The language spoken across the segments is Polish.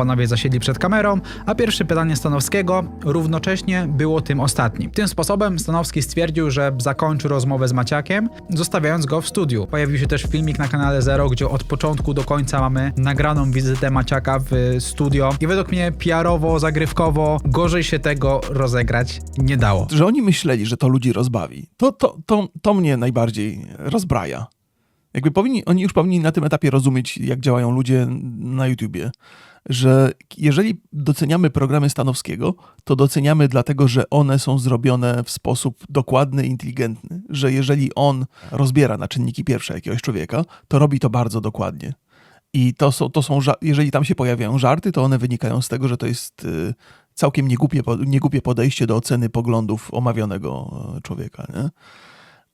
panowie zasiedli przed kamerą, a pierwsze pytanie Stanowskiego równocześnie było tym ostatnim. Tym sposobem Stanowski stwierdził, że zakończy rozmowę z Maciakiem, zostawiając go w studiu. Pojawił się też filmik na kanale Zero, gdzie od początku do końca mamy nagraną wizytę Maciaka w studio i według mnie PR-owo, zagrywkowo gorzej się tego rozegrać nie dało. Że oni myśleli, że to ludzi rozbawi. To, to, to, to mnie najbardziej rozbraja. Jakby powinni, oni już powinni na tym etapie rozumieć, jak działają ludzie na YouTubie. Że jeżeli doceniamy programy Stanowskiego, to doceniamy dlatego, że one są zrobione w sposób dokładny, inteligentny. Że jeżeli on rozbiera na czynniki pierwsze jakiegoś człowieka, to robi to bardzo dokładnie. I to są, to są jeżeli tam się pojawiają żarty, to one wynikają z tego, że to jest y, całkiem niegłupie, niegłupie podejście do oceny poglądów omawianego e, człowieka. Nie?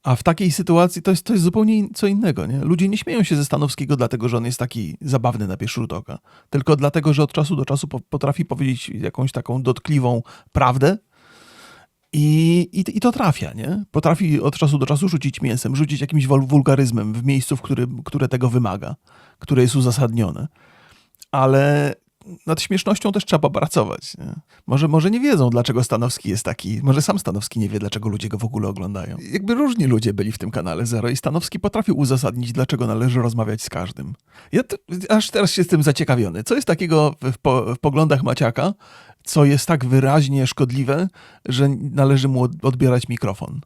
A w takiej sytuacji to jest, to jest zupełnie in- co innego. Nie? Ludzie nie śmieją się ze Stanowskiego dlatego, że on jest taki zabawny na pierwszy rzut oka, tylko dlatego, że od czasu do czasu po, potrafi powiedzieć jakąś taką dotkliwą prawdę i, i, i to trafia. Nie? Potrafi od czasu do czasu rzucić mięsem, rzucić jakimś wul- wulgaryzmem w miejscu, w które tego wymaga, które jest uzasadnione. Ale nad śmiesznością też trzeba popracować. Nie? Może, może nie wiedzą, dlaczego Stanowski jest taki. Może sam Stanowski nie wie, dlaczego ludzie go w ogóle oglądają. Jakby różni ludzie byli w tym kanale Zero i Stanowski potrafił uzasadnić, dlaczego należy rozmawiać z każdym. Ja t- aż teraz się tym zaciekawiony. Co jest takiego w, po, w poglądach Maciaka, co jest tak wyraźnie szkodliwe, że należy mu od- odbierać mikrofon?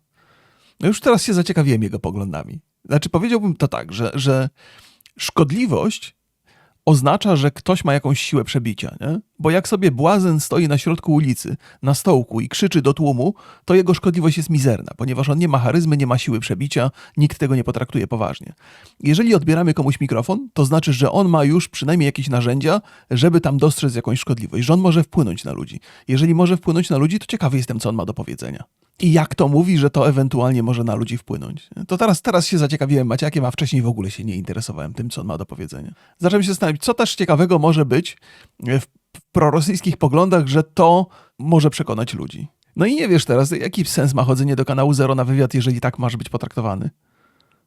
No już teraz się zaciekawiłem jego poglądami. Znaczy powiedziałbym to tak, że, że szkodliwość oznacza, że ktoś ma jakąś siłę przebicia, nie? Bo jak sobie błazen stoi na środku ulicy, na stołku i krzyczy do tłumu, to jego szkodliwość jest mizerna, ponieważ on nie ma charyzmy, nie ma siły przebicia, nikt tego nie potraktuje poważnie. Jeżeli odbieramy komuś mikrofon, to znaczy, że on ma już przynajmniej jakieś narzędzia, żeby tam dostrzec jakąś szkodliwość, że on może wpłynąć na ludzi. Jeżeli może wpłynąć na ludzi, to ciekawy jestem, co on ma do powiedzenia. I jak to mówi, że to ewentualnie może na ludzi wpłynąć. To teraz, teraz się zaciekawiłem Maciakiem, a wcześniej w ogóle się nie interesowałem tym, co on ma do powiedzenia. Zacząłem się zastanawiać, co też ciekawego może być w prorosyjskich poglądach, że to może przekonać ludzi. No i nie wiesz teraz, jaki sens ma chodzenie do kanału Zero na wywiad, jeżeli tak masz być potraktowany.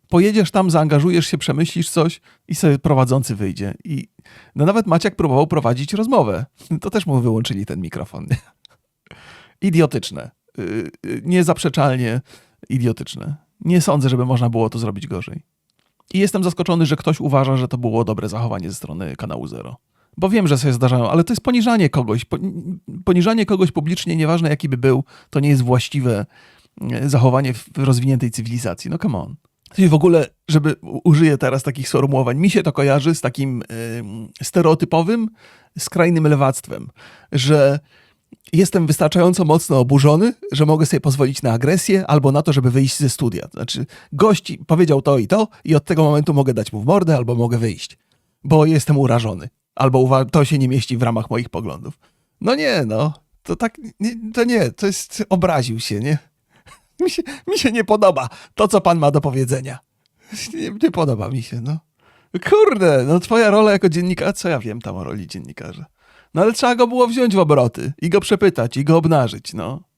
Pojedziesz tam, zaangażujesz się, przemyślisz coś i sobie prowadzący wyjdzie. I no nawet Maciak próbował prowadzić rozmowę. To też mu wyłączyli ten mikrofon. Idiotyczne. Yy, yy, Niezaprzeczalnie idiotyczne. Nie sądzę, żeby można było to zrobić gorzej. I jestem zaskoczony, że ktoś uważa, że to było dobre zachowanie ze strony kanału Zero. Bo wiem, że sobie zdarzają, ale to jest poniżanie kogoś. Po- Poniżanie kogoś publicznie, nieważne jaki by był, to nie jest właściwe e, zachowanie w rozwiniętej cywilizacji. No come on. I w ogóle, żeby użyję teraz takich sformułowań, mi się to kojarzy z takim ym, stereotypowym, skrajnym lewactwem, że jestem wystarczająco mocno oburzony, że mogę sobie pozwolić na agresję albo na to, żeby wyjść ze studia. Znaczy, gość powiedział to i to i od tego momentu mogę dać mu w mordę albo mogę wyjść, bo jestem urażony. Albo to się nie mieści w ramach moich poglądów. No nie, no. To tak, nie, to nie, to jest, obraził się, nie? Mi się, mi się nie podoba to, co pan ma do powiedzenia. Nie, nie podoba mi się, no. Kurde, no twoja rola jako dziennikarza, co ja wiem tam o roli dziennikarza? No ale trzeba go było wziąć w obroty i go przepytać i go obnażyć, no.